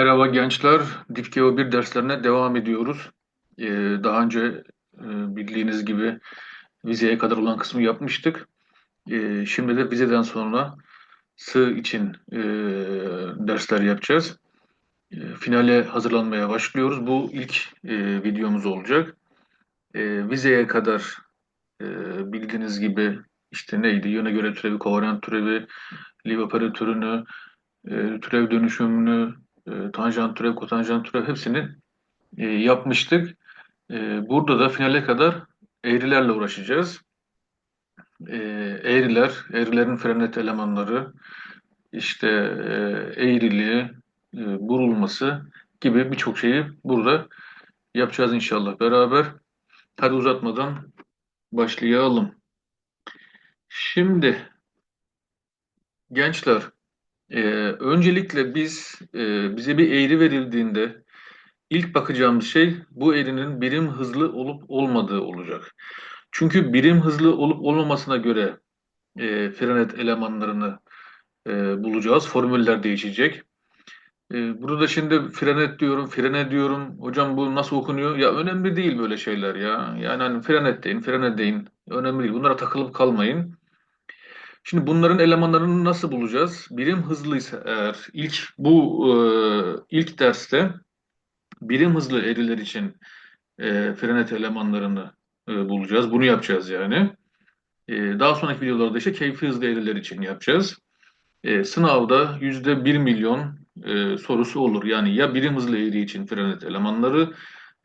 Merhaba gençler, DİFKEO 1 derslerine devam ediyoruz. Ee, daha önce e, bildiğiniz gibi vizeye kadar olan kısmı yapmıştık. Ee, şimdi de vizeden sonra sığ için e, dersler yapacağız. E, finale hazırlanmaya başlıyoruz. Bu ilk e, videomuz olacak. E, vizeye kadar e, bildiğiniz gibi işte neydi? Yöne göre türevi, kovaryant türevi, Lie operatörünü, e, türev dönüşümünü, tanjant türev, kotanjant türev hepsini e, yapmıştık. E, burada da finale kadar eğrilerle uğraşacağız. E, eğriler, eğrilerin frenet elemanları, işte e, eğriliği, e, burulması gibi birçok şeyi burada yapacağız inşallah beraber. Hadi uzatmadan başlayalım. Şimdi gençler, e, öncelikle biz e, bize bir eğri verildiğinde İlk bakacağımız şey bu eğrinin birim hızlı olup olmadığı olacak. Çünkü birim hızlı olup olmamasına göre e, frenet elemanlarını e, bulacağız. Formüller değişecek. E, burada şimdi frenet diyorum, frene diyorum. Hocam bu nasıl okunuyor? Ya önemli değil böyle şeyler ya. Yani hani frenet deyin, frene deyin. Önemli değil. Bunlara takılıp kalmayın. Şimdi bunların elemanlarını nasıl bulacağız? Birim hızlıysa eğer ilk bu e, ilk derste birim hızlı eğriler için e, frenet elemanlarını e, bulacağız. Bunu yapacağız yani. E, daha sonraki videolarda işte keyfi hızlı eğriler için yapacağız. E, sınavda yüzde bir milyon e, sorusu olur. Yani ya birim hızlı eğri için frenet elemanları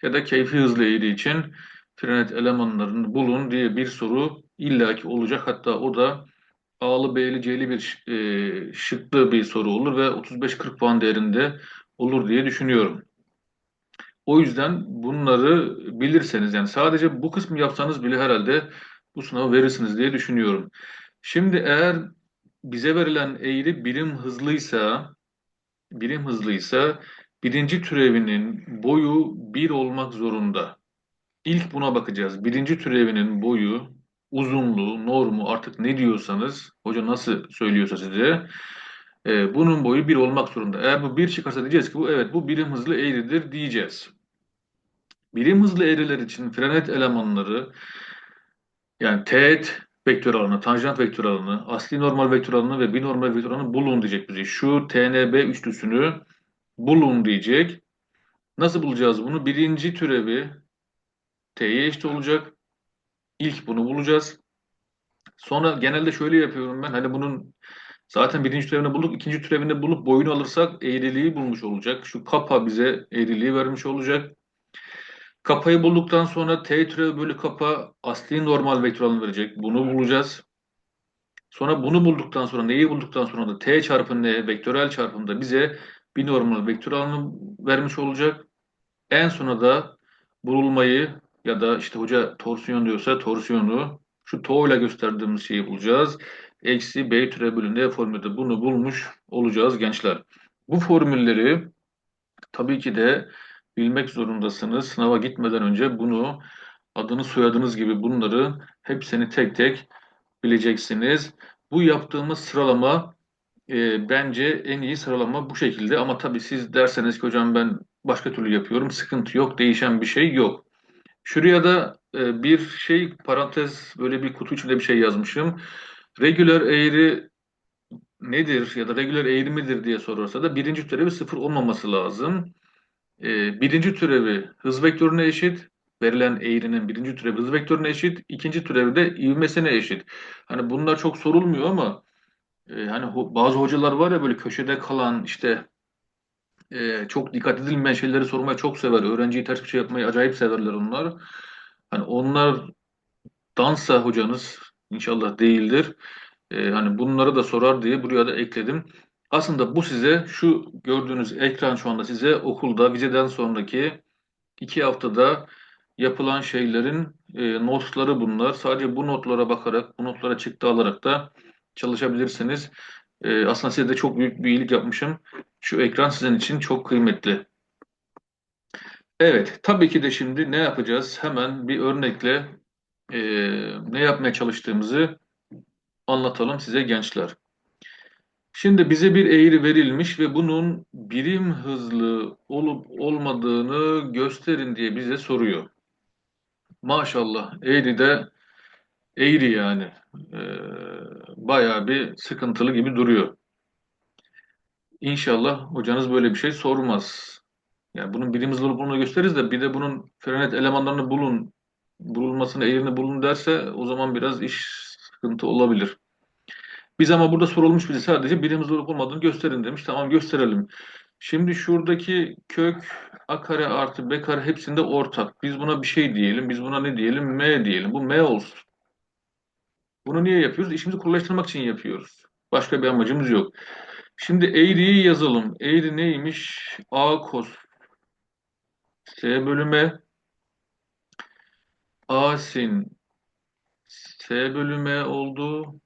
ya da keyfi hızlı eğri için frenet elemanlarını bulun diye bir soru illaki olacak. Hatta o da A'lı, B'li, C'li bir e, şıklı bir soru olur ve 35-40 puan değerinde olur diye düşünüyorum. O yüzden bunları bilirseniz yani sadece bu kısmı yapsanız bile herhalde bu sınavı verirsiniz diye düşünüyorum. Şimdi eğer bize verilen eğri birim hızlıysa birim hızlıysa birinci türevinin boyu 1 olmak zorunda. İlk buna bakacağız. Birinci türevinin boyu, uzunluğu, normu artık ne diyorsanız, hoca nasıl söylüyorsa size e, bunun boyu 1 olmak zorunda. Eğer bu 1 çıkarsa diyeceğiz ki bu evet bu birim hızlı eğridir diyeceğiz. Birim hızlı eğriler için frenet elemanları yani teğet vektör alanı, tanjant vektör alanı, asli normal vektör alanı ve binormal vektör alanı bulun diyecek bize. Şu TNB üçlüsünü bulun diyecek. Nasıl bulacağız bunu? Birinci türevi T'ye eşit olacak. İlk bunu bulacağız. Sonra genelde şöyle yapıyorum ben. Hani bunun zaten birinci türevini bulduk. ikinci türevini bulup boyunu alırsak eğriliği bulmuş olacak. Şu kapa bize eğriliği vermiş olacak. Kapayı bulduktan sonra T türevi bölü kapa asli normal vektör alanı verecek. Bunu bulacağız. Sonra bunu bulduktan sonra neyi bulduktan sonra da T çarpı N vektörel çarpımda bize bir normal vektör alanı vermiş olacak. En sona da bulmayı ya da işte hoca torsiyon diyorsa torsiyonu şu to ile gösterdiğimiz şeyi bulacağız. Eksi B türev bölü N formülde bunu bulmuş olacağız gençler. Bu formülleri tabii ki de bilmek zorundasınız. Sınava gitmeden önce bunu adını soyadınız gibi bunları hepsini tek tek bileceksiniz. Bu yaptığımız sıralama e, bence en iyi sıralama bu şekilde ama tabii siz derseniz ki hocam ben başka türlü yapıyorum. Sıkıntı yok, değişen bir şey yok. Şuraya da e, bir şey parantez böyle bir kutu içinde bir şey yazmışım. Regüler eğri nedir ya da regüler eğri midir diye sorarsa da birinci türevi sıfır olmaması lazım. E, birinci türevi hız vektörüne eşit. Verilen eğrinin birinci türevi hız vektörüne eşit. ikinci türevi de ivmesine eşit. Hani bunlar çok sorulmuyor ama e, hani ho bazı hocalar var ya böyle köşede kalan işte e, çok dikkat edilmeyen şeyleri sormayı çok sever. Öğrenciyi ters bir şey yapmayı acayip severler onlar. Hani onlar dansa hocanız inşallah değildir. E, hani bunları da sorar diye buraya da ekledim. Aslında bu size şu gördüğünüz ekran şu anda size okulda vizeden sonraki iki haftada yapılan şeylerin e, notları bunlar. Sadece bu notlara bakarak, bu notlara çıktı alarak da çalışabilirsiniz. E, aslında size de çok büyük bir iyilik yapmışım. Şu ekran sizin için çok kıymetli. Evet, tabii ki de şimdi ne yapacağız? Hemen bir örnekle e, ne yapmaya çalıştığımızı anlatalım size gençler. Şimdi bize bir eğri verilmiş ve bunun birim hızlı olup olmadığını gösterin diye bize soruyor. Maşallah eğri de eğri yani. Ee, bayağı bir sıkıntılı gibi duruyor. İnşallah hocanız böyle bir şey sormaz. Yani bunun birim hızlı olup olmadığını gösteririz de bir de bunun frenet elemanlarını bulun, bulunmasını, eğrini bulun derse o zaman biraz iş sıkıntı olabilir. Biz ama burada sorulmuş bize sadece birim hızlı olup olmadığını gösterin demiş. Tamam gösterelim. Şimdi şuradaki kök a kare artı b kare hepsinde ortak. Biz buna bir şey diyelim. Biz buna ne diyelim? m diyelim. Bu m olsun. Bunu niye yapıyoruz? İşimizi kolaylaştırmak için yapıyoruz. Başka bir amacımız yok. Şimdi eğriyi yazalım. Eğri neymiş? a kos s bölü a sin s bölü oldu.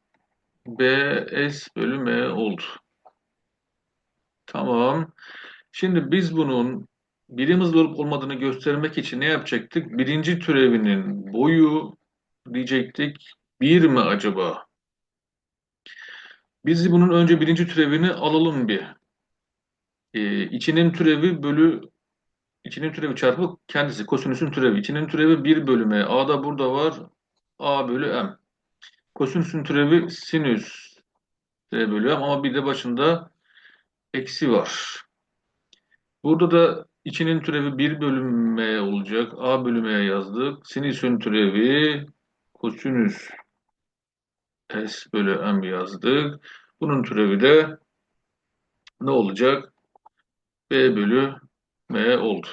b s bölü m oldu. Tamam. Şimdi biz bunun birim hızlı olup olmadığını göstermek için ne yapacaktık? Birinci türevinin boyu diyecektik. Bir mi acaba? Biz bunun önce birinci türevini alalım bir. Ee, içinin türevi bölü içinin türevi çarpı kendisi kosinüsün türevi. İçinin türevi 1 bölü m. A da burada var. A bölü m. Kosinüsün türevi sinüs t bölü m ama bir de başında eksi var. Burada da içinin türevi 1 bölü m olacak. A bölü m yazdık. Sinüsün türevi kosinüs s bölü m yazdık. Bunun türevi de ne olacak? b bölü m oldu.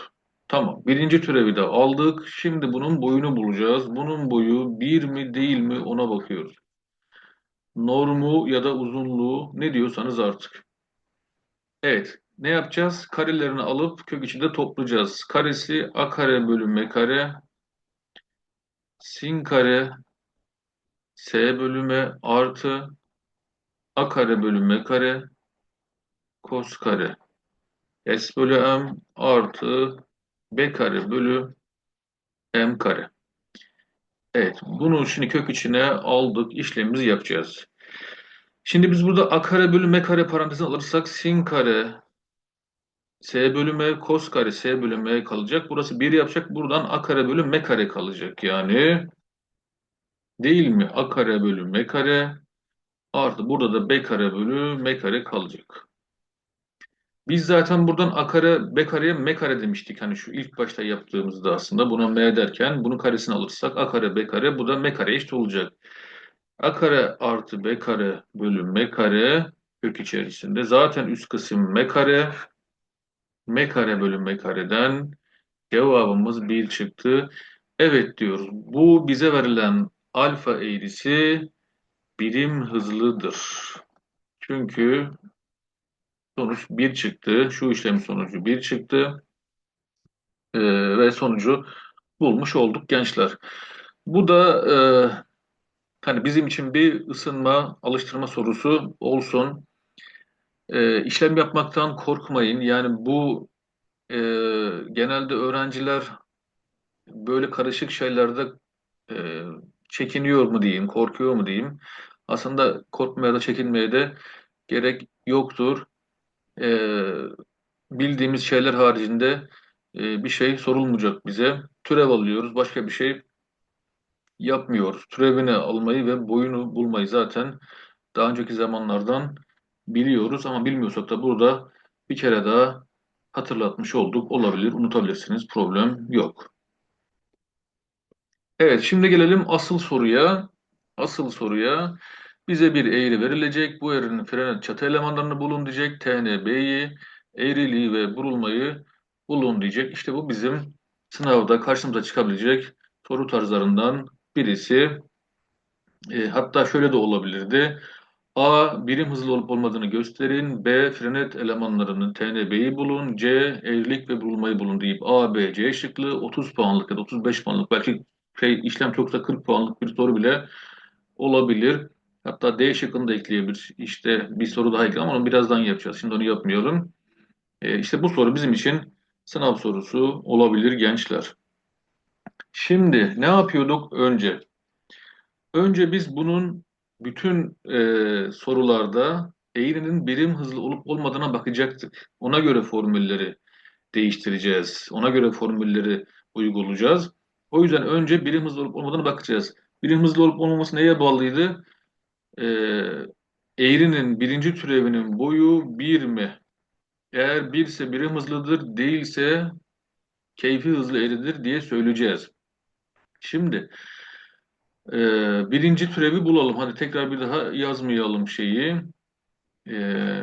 Tamam. Birinci türevi de aldık. Şimdi bunun boyunu bulacağız. Bunun boyu 1 mi değil mi ona bakıyoruz. Normu ya da uzunluğu ne diyorsanız artık. Evet. Ne yapacağız? Karelerini alıp kök içinde toplayacağız. Karesi a kare bölü m kare sin kare s bölü m artı a kare bölü m kare kos kare s bölü m artı b kare bölü m kare. Evet, bunu şimdi kök içine aldık, işlemimizi yapacağız. Şimdi biz burada a kare bölü m kare parantezini alırsak sin kare s bölü m kos kare s bölü m kalacak. Burası 1 yapacak. Buradan a kare bölü m kare kalacak. Yani değil mi? a kare bölü m kare artı burada da b kare bölü m kare kalacak. Biz zaten buradan a kare b kareye m kare demiştik. Hani şu ilk başta yaptığımızda aslında buna m derken bunu karesini alırsak a kare b kare bu da m kare eşit olacak. a kare artı b kare bölü m kare kök içerisinde zaten üst kısım m kare m kare bölü m kareden cevabımız 1 çıktı. Evet diyoruz. Bu bize verilen alfa eğrisi birim hızlıdır. Çünkü sonuç 1 çıktı. Şu işlemin sonucu 1 çıktı. Ee, ve sonucu bulmuş olduk gençler. Bu da e, hani bizim için bir ısınma, alıştırma sorusu olsun. E, işlem yapmaktan korkmayın. Yani bu e, genelde öğrenciler böyle karışık şeylerde e, çekiniyor mu diyeyim, korkuyor mu diyeyim. Aslında korkmaya da çekinmeye de gerek yoktur. E, bildiğimiz şeyler haricinde e, bir şey sorulmayacak bize. Türev alıyoruz, başka bir şey yapmıyoruz. Türevini almayı ve boyunu bulmayı zaten daha önceki zamanlardan biliyoruz ama bilmiyorsak da burada bir kere daha hatırlatmış olduk. Olabilir, unutabilirsiniz. Problem yok. Evet, şimdi gelelim asıl soruya. Asıl soruya bize bir eğri verilecek. Bu eğrinin frenet çatı elemanlarını bulun diyecek. TNB'yi, eğriliği ve burulmayı bulun diyecek. İşte bu bizim sınavda karşımıza çıkabilecek soru tarzlarından birisi. E, hatta şöyle de olabilirdi. A. Birim hızlı olup olmadığını gösterin. B. Frenet elemanlarının TNB'yi bulun. C. Eğrilik ve burulmayı bulun deyip A, B, C şıklı 30 puanlık ya da 35 puanlık belki şey işlem çoksa 40 puanlık bir soru bile olabilir. Hatta D şıkkını da ekleyebilir. İşte bir soru daha ekleyelim ama onu birazdan yapacağız. Şimdi onu yapmıyorum. E, işte bu soru bizim için sınav sorusu olabilir gençler. Şimdi ne yapıyorduk önce? Önce biz bunun bütün e, sorularda eğrinin birim hızlı olup olmadığına bakacaktık. Ona göre formülleri değiştireceğiz. Ona göre formülleri uygulayacağız. O yüzden önce birim hızlı olup olmadığına bakacağız. Birim hızlı olup olmaması neye bağlıydı? Ee, eğrinin birinci türevinin boyu 1 mi? Eğer 1 ise birim hızlıdır, değilse keyfi hızlı eğridir diye söyleyeceğiz. Şimdi e, birinci türevi bulalım. Hadi tekrar bir daha yazmayalım şeyi. E,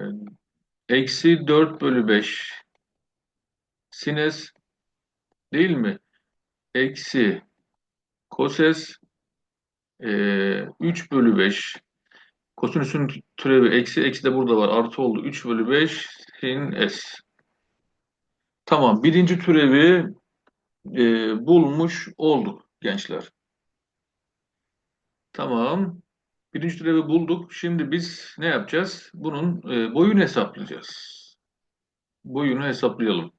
eksi 4 bölü 5 sines değil mi? Eksi koses e, 3 bölü 5 kosinüsün türevi eksi eksi de burada var. Artı oldu. 3 bölü 5 sin s. Tamam. Birinci türevi e, bulmuş olduk gençler. Tamam. Birinci türevi bulduk. Şimdi biz ne yapacağız? Bunun e, boyunu hesaplayacağız. Boyunu hesaplayalım.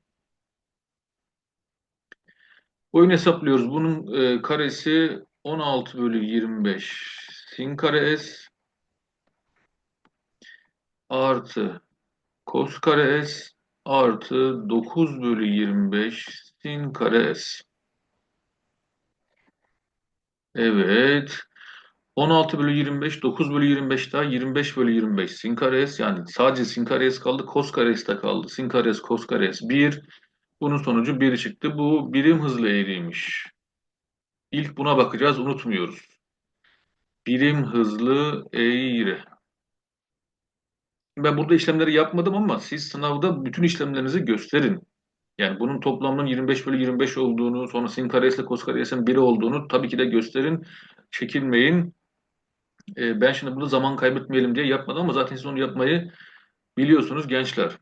Boyunu hesaplıyoruz. Bunun e, karesi 16 bölü 25 sin kare s artı kos kare s artı 9 bölü 25 sin kare s. Evet. 16 bölü 25, 9 bölü 25 daha 25 bölü 25 sin kare s. Yani sadece sin kare s kaldı, kos kare s de kaldı. Sin kare s, kos kare s 1. Bunun sonucu 1 çıktı. Bu birim hızlı eğriymiş. İlk buna bakacağız, unutmuyoruz. Birim hızlı eğri. Ben burada işlemleri yapmadım ama siz sınavda bütün işlemlerinizi gösterin. Yani bunun toplamının 25 bölü 25 olduğunu, sonra sin karesi ile kos karesinin 1 olduğunu tabii ki de gösterin. Çekinmeyin. Ee, ben şimdi burada zaman kaybetmeyelim diye yapmadım ama zaten siz onu yapmayı biliyorsunuz gençler.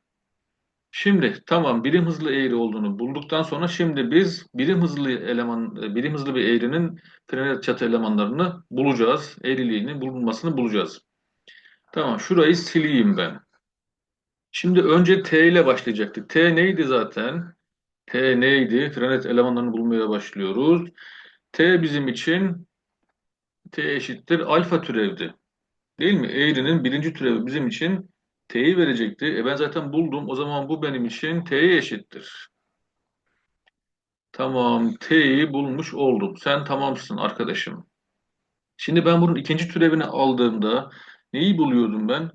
Şimdi tamam birim hızlı eğri olduğunu bulduktan sonra şimdi biz birim hızlı eleman birim hızlı bir eğrinin frenet çatı elemanlarını bulacağız. Eğriliğini bulunmasını bulacağız. Tamam şurayı sileyim ben. Şimdi önce T ile başlayacaktık. T neydi zaten? T neydi? Frenet elemanlarını bulmaya başlıyoruz. T bizim için T eşittir alfa türevdi. Değil mi? Eğrinin birinci türevi bizim için T'yi verecekti. E ben zaten buldum. O zaman bu benim için T'ye eşittir. Tamam. T'yi bulmuş oldum. Sen tamamsın arkadaşım. Şimdi ben bunun ikinci türevini aldığımda neyi buluyordum ben?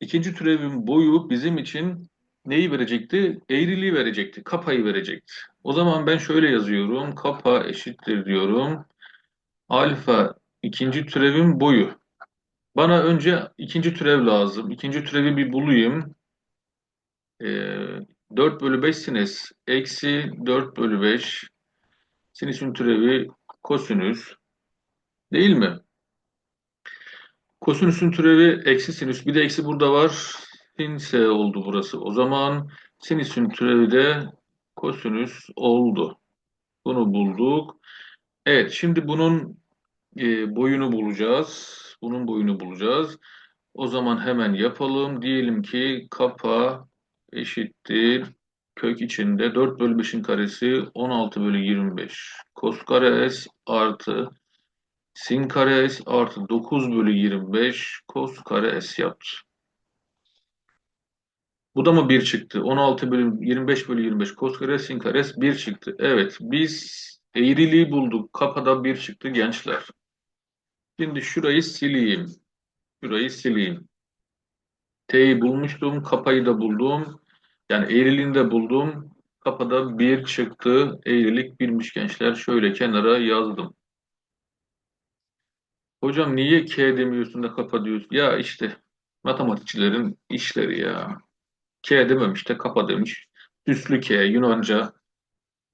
İkinci türevin boyu bizim için neyi verecekti? Eğriliği verecekti. Kapayı verecekti. O zaman ben şöyle yazıyorum. Kapa eşittir diyorum. Alfa ikinci türevin boyu. Bana önce ikinci türev lazım. İkinci türevi bir bulayım. E, 4 bölü 5 sinüs eksi 4 bölü 5 sinüsün türevi kosinüs değil mi? Kosinüsün türevi eksi sinüs. Bir de eksi burada var. Sin oldu burası. O zaman sinüsün türevi de kosinüs oldu. Bunu bulduk. Evet şimdi bunun e, boyunu bulacağız. Bunun boyunu bulacağız. O zaman hemen yapalım. Diyelim ki kapa eşittir kök içinde 4 bölü 5'in karesi 16 bölü 25. Kos kare s artı sin kare s artı 9 bölü 25 kos kare s yaptı. Bu da mı 1 çıktı? 16 bölü 25 bölü 25 kos kare sin kare s 1 çıktı. Evet biz eğriliği bulduk. Kapada 1 çıktı gençler. Şimdi şurayı sileyim. Şurayı sileyim. T'yi bulmuştum. Kapayı da buldum. Yani eğriliğini de buldum. Kapada 1 çıktı. Eğrilik 1'miş gençler. Şöyle kenara yazdım. Hocam niye K demiyorsun da kapa diyorsun? Ya işte matematikçilerin işleri ya. K dememiş de kapa demiş. Süslü K Yunanca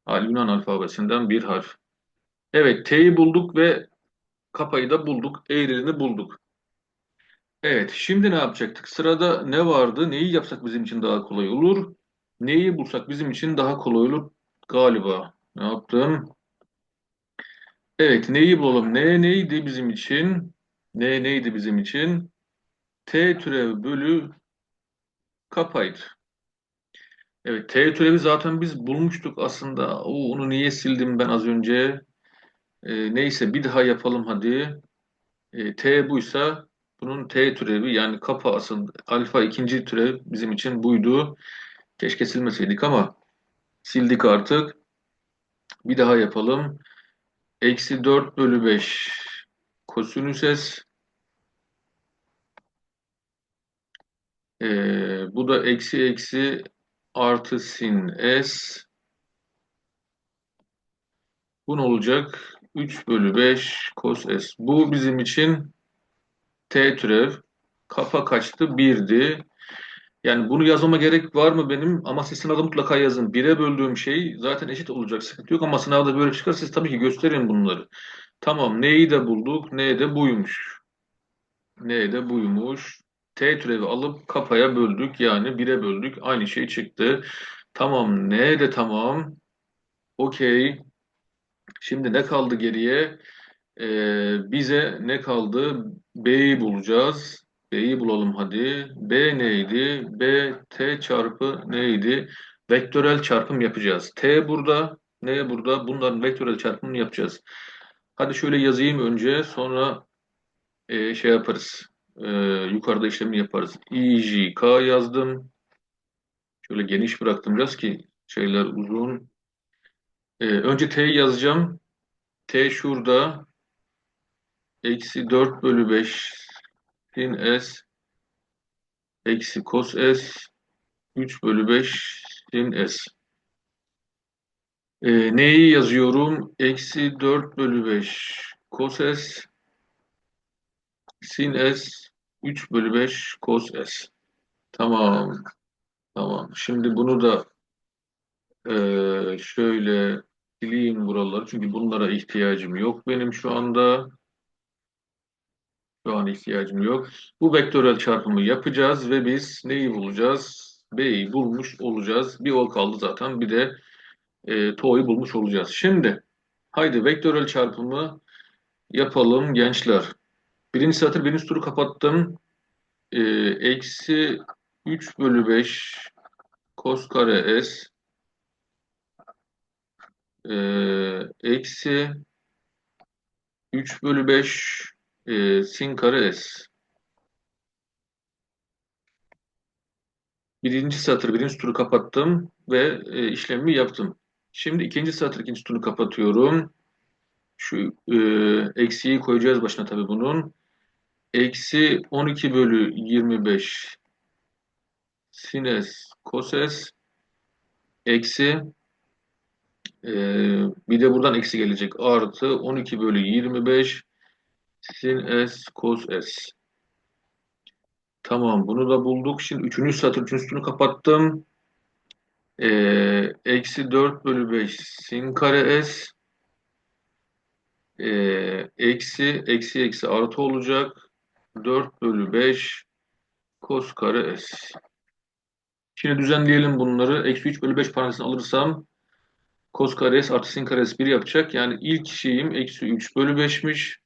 Yunan alfabesinden bir harf. Evet T'yi bulduk ve kapayı da bulduk. Eğriliğini bulduk. Evet şimdi ne yapacaktık? Sırada ne vardı? Neyi yapsak bizim için daha kolay olur? Neyi bulsak bizim için daha kolay olur galiba. Ne yaptım? Evet neyi bulalım? Ne neydi bizim için? Ne neydi bizim için? T türev bölü kapaydı. Evet T türevi zaten biz bulmuştuk aslında. Oo, onu niye sildim ben az önce? E, neyse bir daha yapalım hadi. E, T buysa Bunun T türevi yani kapı asıl alfa ikinci türev bizim için buydu. Keşke silmeseydik ama sildik artık. Bir daha yapalım. Eksi 4 bölü 5 kosinüs S. Ee, bu da eksi eksi artı sin S. Bu ne olacak? 3 bölü 5 cos S. Bu bizim için T türev. Kafa kaçtı? 1'di. Yani bunu yazmama gerek var mı benim? Ama siz sınavda mutlaka yazın. 1'e böldüğüm şey zaten eşit olacak. Sıkıntı yok ama sınavda böyle çıkar. Siz tabii ki gösterin bunları. Tamam neyi de bulduk? Neyi de buymuş. Neyi de buymuş. T türevi alıp kafaya böldük. Yani 1'e böldük. Aynı şey çıktı. Tamam. Ne de tamam. Okey. Şimdi ne kaldı geriye? Ee, bize ne kaldı? B'yi bulacağız. B'yi bulalım hadi. B neydi? B T çarpı neydi? Vektörel çarpım yapacağız. T burada. Ne burada? Bunların vektörel çarpımını yapacağız. Hadi şöyle yazayım önce. Sonra e, şey yaparız. E, yukarıda işlemi yaparız. IJK yazdım. Şöyle geniş bıraktım biraz ki şeyler uzun. E, önce T'yi yazacağım. T şurada. Eksi 4 bölü 5 sin S eksi cos S 3 bölü 5 sin S. E, neyi yazıyorum? Eksi 4 bölü 5 cos S sin S 3 bölü 5 cos S. Tamam. Tamam. Şimdi bunu da e, şöyle sileyim buraları. Çünkü bunlara ihtiyacım yok benim şu anda. Şu an ihtiyacım yok. Bu vektörel çarpımı yapacağız ve biz neyi bulacağız? B'yi bulmuş olacağız. Bir o kaldı zaten. Bir de e, To'yu bulmuş olacağız. Şimdi haydi vektörel çarpımı yapalım gençler. Birinci satır birinci turu kapattım. E, eksi 3 bölü 5 cos kare S e, eksi 3 bölü 5 e, sin kare S. Birinci satır, birinci turu kapattım ve e, işlemi yaptım. Şimdi ikinci satır, ikinci turu kapatıyorum. Şu e, eksiği koyacağız başına tabii bunun. Eksi 12 bölü 25 sin S cos S eksi e, bir de buradan eksi gelecek. Artı 12 bölü 25 sin S cos S. Tamam bunu da bulduk. Şimdi üçüncü satır üçüncü sütunu kapattım. Ee, eksi 4 bölü 5 sin kare S. Ee, eksi eksi eksi artı olacak. 4 bölü 5 cos kare S. Şimdi düzenleyelim bunları. Eksi 3 bölü 5 parantezini alırsam cos kare S artı sin kare S 1 yapacak. Yani ilk şeyim eksi 3 bölü 5'miş.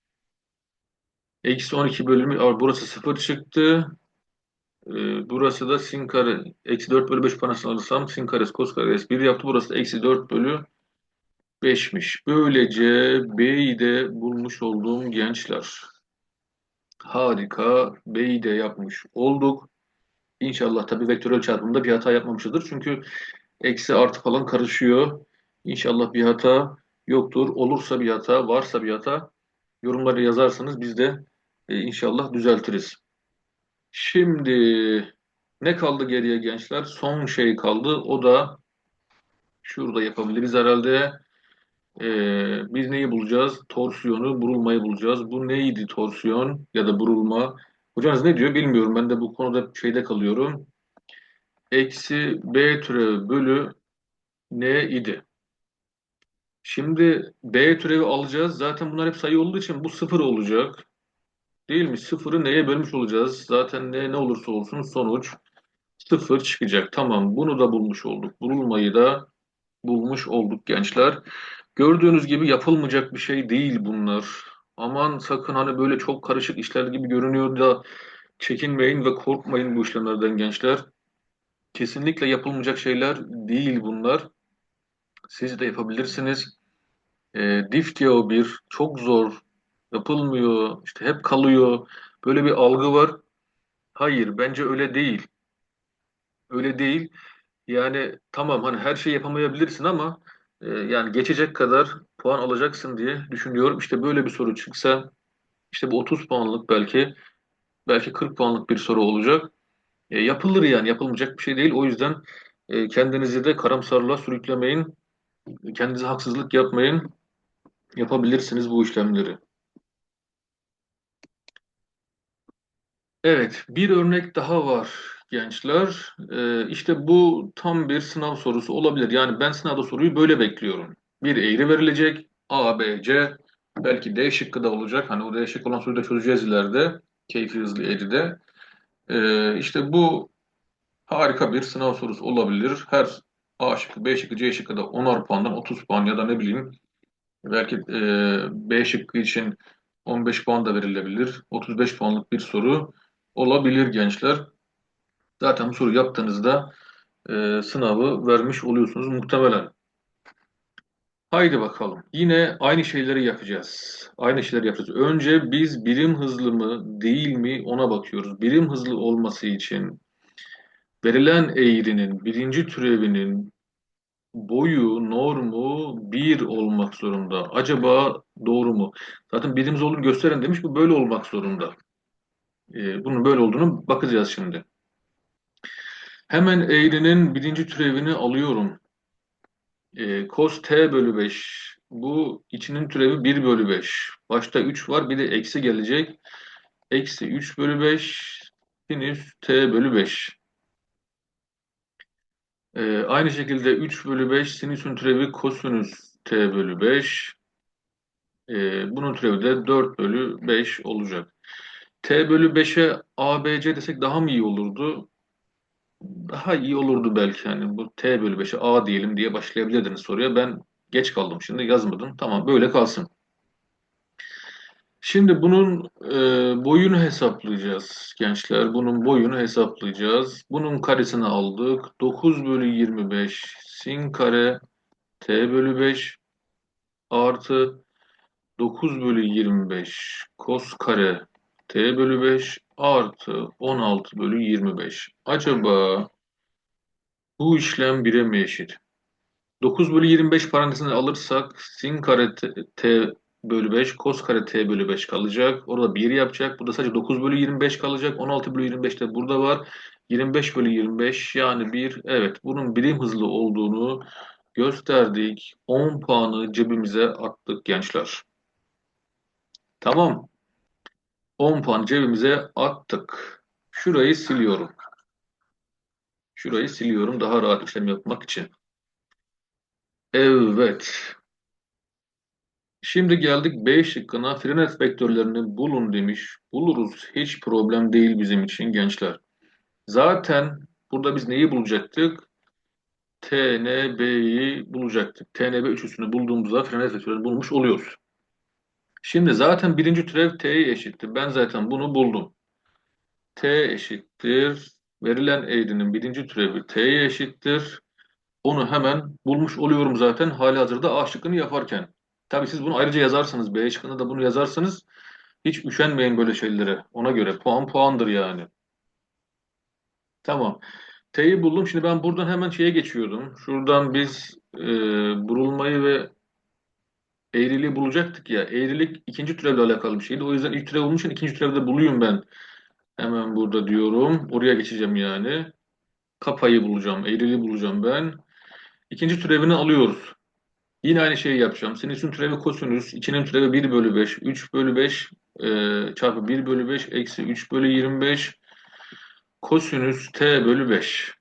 Eksi 12 bölümü, burası 0 çıktı. Ee, burası da sin kare, eksi 4 bölü 5 parantezini alırsam sin kare cos kare S 1 yaptı. Burası da eksi 4 bölü 5'miş. Böylece B'yi de bulmuş olduğum gençler. Harika. B'yi de yapmış olduk. İnşallah tabii vektörel çarpımda bir hata yapmamışızdır. Çünkü eksi artı falan karışıyor. İnşallah bir hata yoktur. Olursa bir hata, varsa bir hata yorumları yazarsanız biz de e, inşallah düzeltiriz. Şimdi ne kaldı geriye gençler? Son şey kaldı. O da şurada yapabiliriz herhalde. Ee, biz neyi bulacağız? Torsiyonu, burulmayı bulacağız. Bu neydi torsiyon ya da burulma? Hocanız ne diyor bilmiyorum. Ben de bu konuda şeyde kalıyorum. Eksi B türevi bölü N idi. Şimdi B türevi alacağız. Zaten bunlar hep sayı olduğu için bu sıfır olacak. Değil mi? Sıfırı neye bölmüş olacağız? Zaten ne, ne olursa olsun sonuç sıfır çıkacak. Tamam bunu da bulmuş olduk. Bulmayı da bulmuş olduk gençler. Gördüğünüz gibi yapılmayacak bir şey değil bunlar. Aman sakın hani böyle çok karışık işler gibi görünüyor da çekinmeyin ve korkmayın bu işlemlerden gençler. Kesinlikle yapılmayacak şeyler değil bunlar. Siz de yapabilirsiniz. E, Diftio bir çok zor yapılmıyor, işte hep kalıyor. Böyle bir algı var. Hayır, bence öyle değil. Öyle değil. Yani tamam hani her şeyi yapamayabilirsin ama e, yani geçecek kadar puan alacaksın diye düşünüyorum. İşte böyle bir soru çıksa işte bu 30 puanlık belki belki 40 puanlık bir soru olacak. E, yapılır yani yapılmayacak bir şey değil. O yüzden e, kendinizi de karamsarlığa sürüklemeyin. Kendinize haksızlık yapmayın. Yapabilirsiniz bu işlemleri. Evet, bir örnek daha var gençler. Ee, işte bu tam bir sınav sorusu olabilir. Yani ben sınavda soruyu böyle bekliyorum. Bir eğri verilecek. A, B, C. Belki D şıkkı da olacak. Hani o D şıkkı olan soruyu da çözeceğiz ileride. Keyfi hızlı eğride. Ee, işte bu harika bir sınav sorusu olabilir. Her A şıkkı, B şıkkı, C şıkkı da 10'ar puandan 30 puan ya da ne bileyim belki e, B şıkkı için 15 puan da verilebilir. 35 puanlık bir soru olabilir gençler. Zaten bu soru yaptığınızda e, sınavı vermiş oluyorsunuz muhtemelen. Haydi bakalım. Yine aynı şeyleri yapacağız. Aynı şeyleri yapacağız. Önce biz birim hızlı mı değil mi ona bakıyoruz. Birim hızlı olması için verilen eğrinin birinci türevinin boyu, normu 1 olmak zorunda. Acaba doğru mu? Zaten birim hızlı olduğunu gösteren demiş bu böyle olmak zorunda. E, bunun böyle olduğunu bakacağız şimdi. Hemen eğrinin birinci türevini alıyorum. E, cos t bölü 5. Bu içinin türevi 1 bölü 5. Başta 3 var bir de eksi gelecek. Eksi 3 bölü 5 sinüs t bölü 5. E, aynı şekilde 3 bölü 5 sinüsün türevi kosinüs t bölü 5. E, bunun türevi de 4 bölü 5 olacak. t bölü 5'e ABC desek daha mı iyi olurdu? daha iyi olurdu belki hani bu t bölü 5'e a diyelim diye başlayabilirdiniz soruya. Ben geç kaldım şimdi yazmadım. Tamam böyle kalsın. Şimdi bunun e, boyunu hesaplayacağız gençler. Bunun boyunu hesaplayacağız. Bunun karesini aldık. 9 bölü 25 sin kare t bölü 5 artı 9 bölü 25 kos kare t bölü 5 artı 16 bölü 25. Acaba bu işlem 1'e mi eşit? 9 bölü 25 parantezini alırsak sin kare t, t bölü 5 kos kare t bölü 5 kalacak. Orada 1 yapacak. Burada sadece 9 bölü 25 kalacak. 16 bölü 25 de burada var. 25 bölü 25 yani 1. Evet bunun birim hızlı olduğunu gösterdik. 10 puanı cebimize attık gençler. Tamam. 10 puan cebimize attık. Şurayı siliyorum. Şurayı siliyorum daha rahat işlem yapmak için. Evet. Şimdi geldik B şıkkına. Frenet vektörlerini bulun demiş. Buluruz. Hiç problem değil bizim için gençler. Zaten burada biz neyi bulacaktık? TNB'yi bulacaktık. TNB üçlüsünü bulduğumuzda frenet vektörlerini bulmuş oluyoruz. Şimdi zaten birinci türev T'ye eşittir. Ben zaten bunu buldum. T eşittir. Verilen eğrinin birinci türevi T'ye eşittir. Onu hemen bulmuş oluyorum zaten hali hazırda A şıkkını yaparken. Tabii siz bunu ayrıca yazarsınız. B şıkkında da bunu yazarsanız hiç üşenmeyin böyle şeylere. Ona göre puan puandır yani. Tamam. T'yi buldum. Şimdi ben buradan hemen şeye geçiyordum. Şuradan biz e, burulmayı ve eğriliği bulacaktık ya. Eğrilik ikinci türevle alakalı bir şeydi. O yüzden ilk türev bulmuş için ikinci türevde bulayım ben. Hemen burada diyorum. Oraya geçeceğim yani. Kapayı bulacağım. Eğriliği bulacağım ben. İkinci türevini alıyoruz. Yine aynı şeyi yapacağım. Sinüsün türevi kosinüs. içinin türevi 1 bölü 5. 3 bölü 5 e, çarpı 1 bölü 5 eksi 3 bölü 25 kosinüs t bölü 5.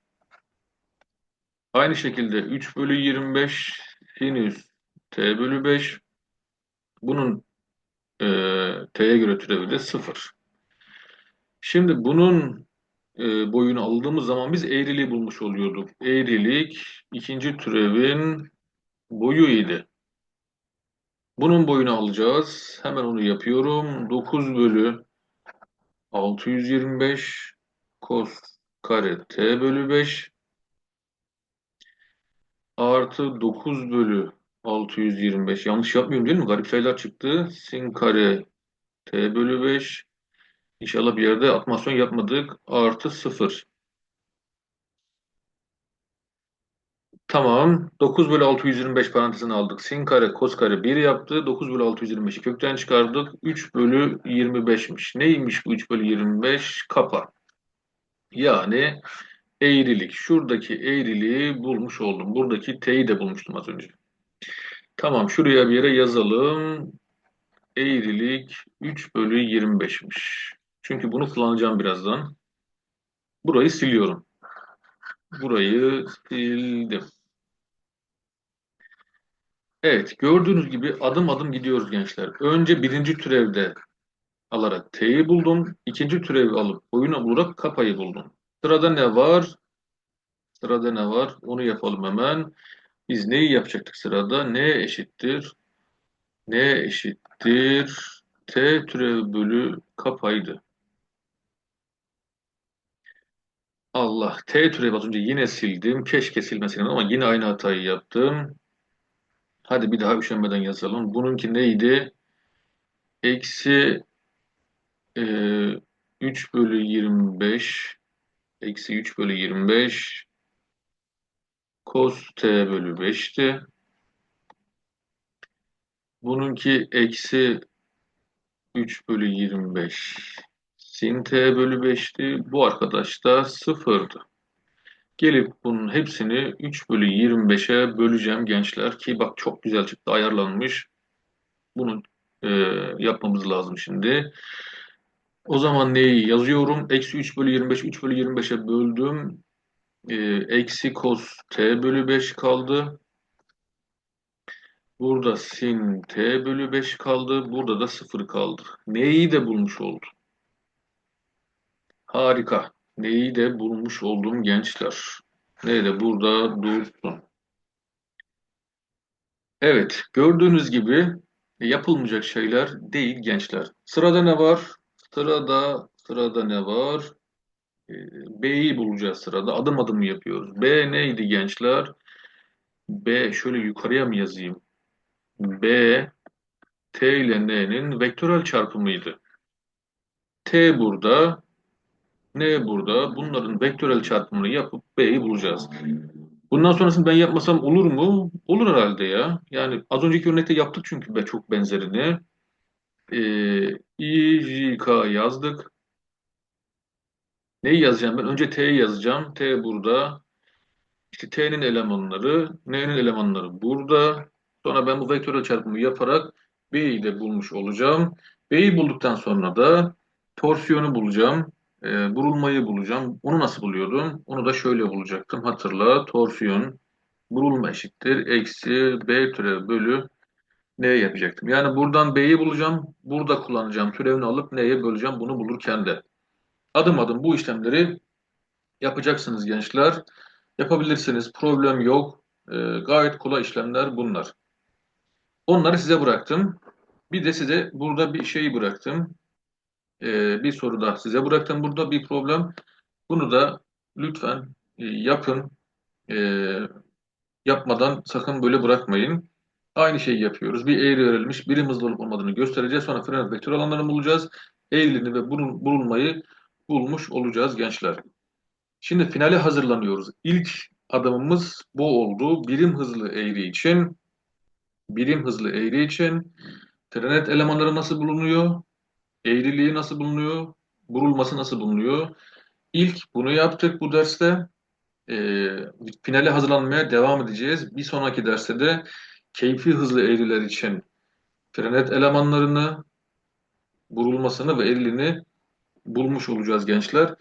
Aynı şekilde 3 bölü 25 sinüs t bölü 5 bunun e, t'ye göre türevi de 0. Şimdi bunun e, boyunu aldığımız zaman biz eğriliği bulmuş oluyorduk. Eğrilik ikinci türevin boyu idi. Bunun boyunu alacağız. Hemen onu yapıyorum. 9 bölü 625 kos kare t bölü 5 artı 9 bölü 625 yanlış yapmıyorum değil mi? Garip sayılar çıktı. Sin kare t bölü 5 İnşallah bir yerde atmasyon yapmadık. Artı 0. Tamam. 9 bölü 625 parantezini aldık. Sin kare kos kare 1 yaptı. 9 bölü 625'i kökten çıkardık. 3 bölü 25'miş. Neymiş bu 3 bölü 25? Kapa. Yani eğrilik. Şuradaki eğriliği bulmuş oldum. Buradaki t'yi de bulmuştum az önce. Tamam şuraya bir yere yazalım. Eğrilik 3 bölü 25'miş. Çünkü bunu kullanacağım birazdan. Burayı siliyorum. Burayı sildim. Evet, gördüğünüz gibi adım adım gidiyoruz gençler. Önce birinci türevde alarak t'yi buldum. İkinci türevi alıp oyuna bularak kapayı buldum. Sırada ne var? Sırada ne var? Onu yapalım hemen. Biz neyi yapacaktık sırada? Ne eşittir? Ne eşittir? T türevi bölü kapaydı. Allah. T türevi az önce yine sildim. Keşke silmeseydim ama yine aynı hatayı yaptım. Hadi bir daha üşenmeden yazalım. Bununki neydi? Eksi e, 3 bölü 25 eksi 3 bölü 25 cos t bölü 5'ti. Bununki eksi 3 bölü 25 sin t bölü 5'ti. Bu arkadaş da sıfırdı. Gelip bunun hepsini 3 bölü 25'e böleceğim gençler ki bak çok güzel çıktı ayarlanmış. Bunu e, yapmamız lazım şimdi. O zaman neyi yazıyorum? Eksi 3 bölü 25, 3 bölü 25'e böldüm. E, eksi cos t bölü 5 kaldı. Burada sin t bölü 5 kaldı. Burada da 0 kaldı. Neyi de bulmuş oldum. Harika. Neyi de bulmuş oldum gençler. Ne de burada dursun. Evet, gördüğünüz gibi yapılmayacak şeyler değil gençler. Sırada ne var? Sırada sırada ne var? Ee, B'yi bulacağız sırada. Adım adım yapıyoruz. B neydi gençler? B şöyle yukarıya mı yazayım? B T ile N'nin vektörel çarpımıydı. T burada, N burada. Bunların vektörel çarpımını yapıp B'yi bulacağız. Bundan sonrasını ben yapmasam olur mu? Olur herhalde ya. Yani az önceki örnekte yaptık çünkü be çok benzerini. Ee, I, J, K yazdık. Neyi yazacağım ben? Önce T'yi yazacağım. T burada. İşte T'nin elemanları, N'nin elemanları burada. Sonra ben bu vektörel çarpımı yaparak B'yi de bulmuş olacağım. B'yi bulduktan sonra da torsiyonu bulacağım. E, burulmayı bulacağım. Onu nasıl buluyordum? Onu da şöyle bulacaktım. Hatırla. Torsiyon burulma eşittir. Eksi B türev bölü N yapacaktım. Yani buradan B'yi bulacağım. Burada kullanacağım. Türevini alıp N'ye böleceğim. Bunu bulurken de. Adım adım bu işlemleri yapacaksınız gençler. Yapabilirsiniz. Problem yok. E, gayet kolay işlemler bunlar. Onları size bıraktım. Bir de size burada bir şey bıraktım. E, bir soru da size bıraktım. Burada bir problem. Bunu da lütfen e, yapın. E, yapmadan sakın böyle bırakmayın. Aynı şeyi yapıyoruz. Bir eğri verilmiş. Birim hızlı olup olmadığını göstereceğiz. Sonra fren vektör alanlarını bulacağız. Eğriliğini ve bulunmayı bulmuş olacağız gençler. Şimdi finale hazırlanıyoruz. İlk adımımız bu oldu. Birim hızlı eğri için birim hızlı eğri için trenet elemanları nasıl bulunuyor? Eğriliği nasıl bulunuyor? Burulması nasıl bulunuyor? İlk bunu yaptık bu derste. E, finale hazırlanmaya devam edeceğiz. Bir sonraki derste de keyfi hızlı eğriler için frenet elemanlarını, burulmasını ve eğriliğini bulmuş olacağız gençler.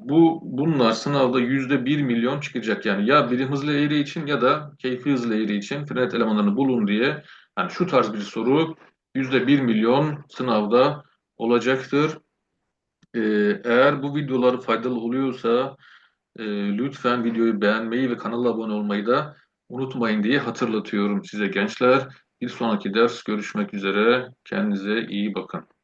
bu bunlar sınavda yüzde bir milyon çıkacak yani ya birim hızlı eğri için ya da keyfi hızlı eğri için frenet elemanlarını bulun diye yani şu tarz bir soru yüzde bir milyon sınavda olacaktır. Ee, eğer bu videoları faydalı oluyorsa e, lütfen videoyu beğenmeyi ve kanala abone olmayı da unutmayın diye hatırlatıyorum size gençler. Bir sonraki ders görüşmek üzere. Kendinize iyi bakın.